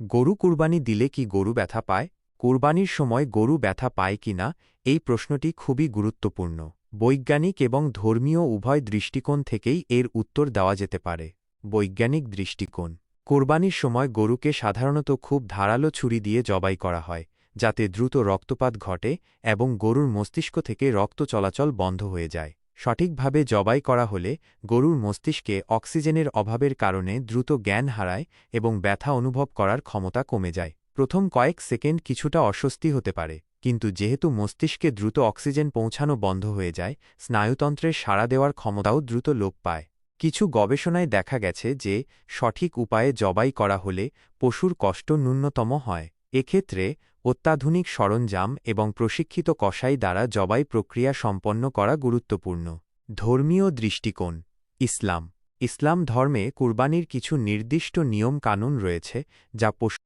গরু কুরবানি দিলে কি গরু ব্যথা পায়? কুরবানির সময় গরু ব্যথা পায় কিনা এই প্রশ্নটি খুবই গুরুত্বপূর্ণ। বৈজ্ঞানিক এবং ধর্মীয় উভয় দৃষ্টিকোণ থেকেই এর উত্তর দেওয়া যেতে পারে। বৈজ্ঞানিক দৃষ্টিকোণ। কোরবানির সময় গরুকে সাধারণত খুব ধারালো ছুরি দিয়ে জবাই করা হয়, যাতে দ্রুত রক্তপাত ঘটে এবং গরুর মস্তিষ্ক থেকে রক্ত চলাচল বন্ধ হয়ে যায়। সঠিকভাবে জবাই করা হলে গরুর মস্তিষ্কে অক্সিজেনের অভাবের কারণে দ্রুত জ্ঞান হারায় এবং ব্যথা অনুভব করার ক্ষমতা কমে যায়। প্রথম কয়েক সেকেন্ড কিছুটা অস্বস্তি হতে পারে, কিন্তু যেহেতু মস্তিষ্কে দ্রুত অক্সিজেন পৌঁছানো বন্ধ হয়ে যায়, স্নায়ুতন্ত্রের সাড়া দেওয়ার ক্ষমতাও দ্রুত লোপ পায়। কিছু গবেষণায় দেখা গেছে যে, সঠিক উপায়ে জবাই করা হলে পশুর কষ্ট ন্যূনতম হয়। এক্ষেত্রে অত্যাধুনিক সরঞ্জাম এবং প্রশিক্ষিত কসাই দ্বারা জবাই প্রক্রিয়া সম্পন্ন করা গুরুত্বপূর্ণ। ধর্মীয় দৃষ্টিকোণ। ইসলাম। ইসলাম ধর্মে কুরবানির কিছু নির্দিষ্ট নিয়ম কানুন রয়েছে, যা পশু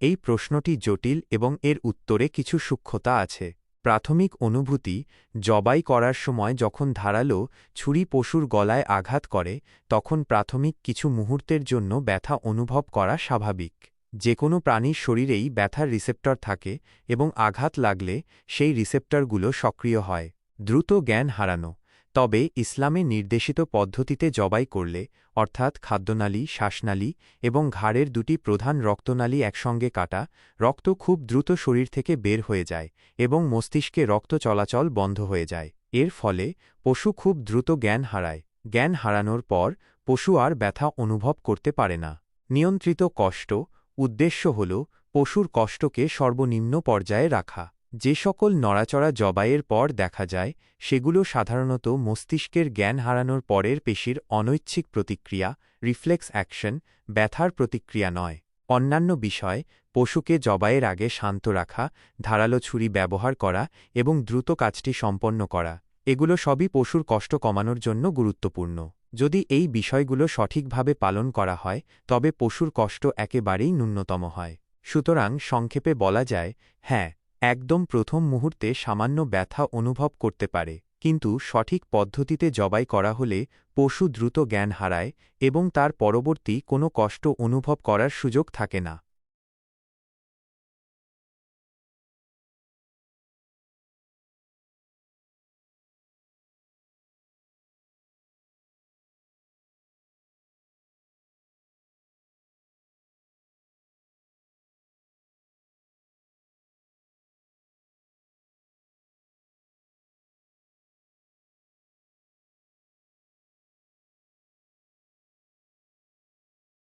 এই প্রশ্নটি জটিল এবং এর উত্তরে কিছু সূক্ষ্মতা আছে। প্রাথমিক অনুভূতি, জবাই করার সময় যখন ধারালো ছুরি পশুর গলায় আঘাত করে, তখন প্রাথমিক কিছু মুহূর্তের জন্য ব্যথা অনুভব করা স্বাভাবিক। যে কোনো প্রাণীর শরীরেই ব্যথার রিসেপ্টর থাকে এবং আঘাত লাগলে সেই রিসেপ্টরগুলো সক্রিয় হয়। দ্রুত জ্ঞান হারানো। তবে ইসলামে নির্দেশিত পদ্ধতিতে জবাই করলে, অর্থাৎ খাদ্যনালী, শ্বাসনালী এবং ঘাড়ের দুটি প্রধান রক্তনালী একসঙ্গে কাটা, রক্ত খুব দ্রুত শরীর থেকে বের হয়ে যায় এবং মস্তিষ্কে রক্ত চলাচল বন্ধ হয়ে যায়। এর ফলে পশু খুব দ্রুত জ্ঞান হারায়। জ্ঞান হারানোর পর পশু আর ব্যথা অনুভব করতে পারে না। নিয়ন্ত্রিত কষ্ট উদ্দেশ্য হল পশুর কষ্টকে সর্বনিম্ন পর্যায়ে রাখা। যে সকল নড়াচড়া জবাইয়ের পর দেখা যায়, সেগুলো সাধারণত মস্তিষ্কের জ্ঞান হারানোর পরের পেশির অনৈচ্ছিক প্রতিক্রিয়া, রিফ্লেক্স অ্যাকশন, ব্যথার প্রতিক্রিয়া নয়। অন্যান্য বিষয়, পশুকে জবাইয়ের আগে শান্ত রাখা, ধারালো ছুরি ব্যবহার করা এবং দ্রুত কাজটি সম্পন্ন করা। এগুলো সবই পশুর কষ্ট কমানোর জন্য গুরুত্বপূর্ণ। যদি এই বিষয়গুলো সঠিকভাবে পালন করা হয়, তবে পশুর কষ্ট একেবারেই ন্যূনতম হয়। সুতরাং সংক্ষেপে বলা যায় হ্যাঁ একদম প্রথম মুহূর্তে সামান্য ব্যথা অনুভব করতে পারে, কিন্তু সঠিক পদ্ধতিতে জবাই করা হলে পশু দ্রুত জ্ঞান হারায় এবং তার পরবর্তী কোনো কষ্ট অনুভব করার সুযোগ থাকে না।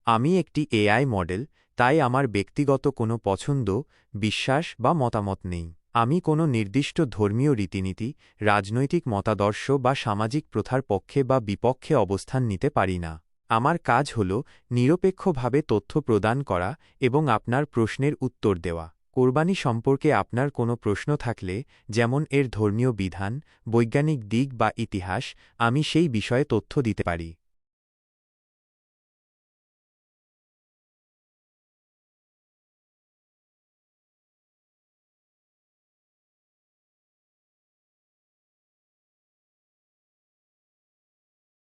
আমি একটি এআই মডেল, তাই আমার ব্যক্তিগত কোনো পছন্দ, বিশ্বাস বা মতামত নেই। আমি কোনো নির্দিষ্ট ধর্মীয় রীতিনীতি, রাজনৈতিক মতাদর্শ বা সামাজিক প্রথার পক্ষে বা বিপক্ষে অবস্থান নিতে পারি না। আমার কাজ হল, নিরপেক্ষভাবে তথ্য প্রদান করা এবং আপনার প্রশ্নের উত্তর দেওয়া। কোরবানি সম্পর্কে আপনার কোনো প্রশ্ন থাকলে, যেমন এর ধর্মীয় বিধান, বৈজ্ঞানিক দিক বা ইতিহাস, আমি সেই বিষয়ে তথ্য দিতে পারি।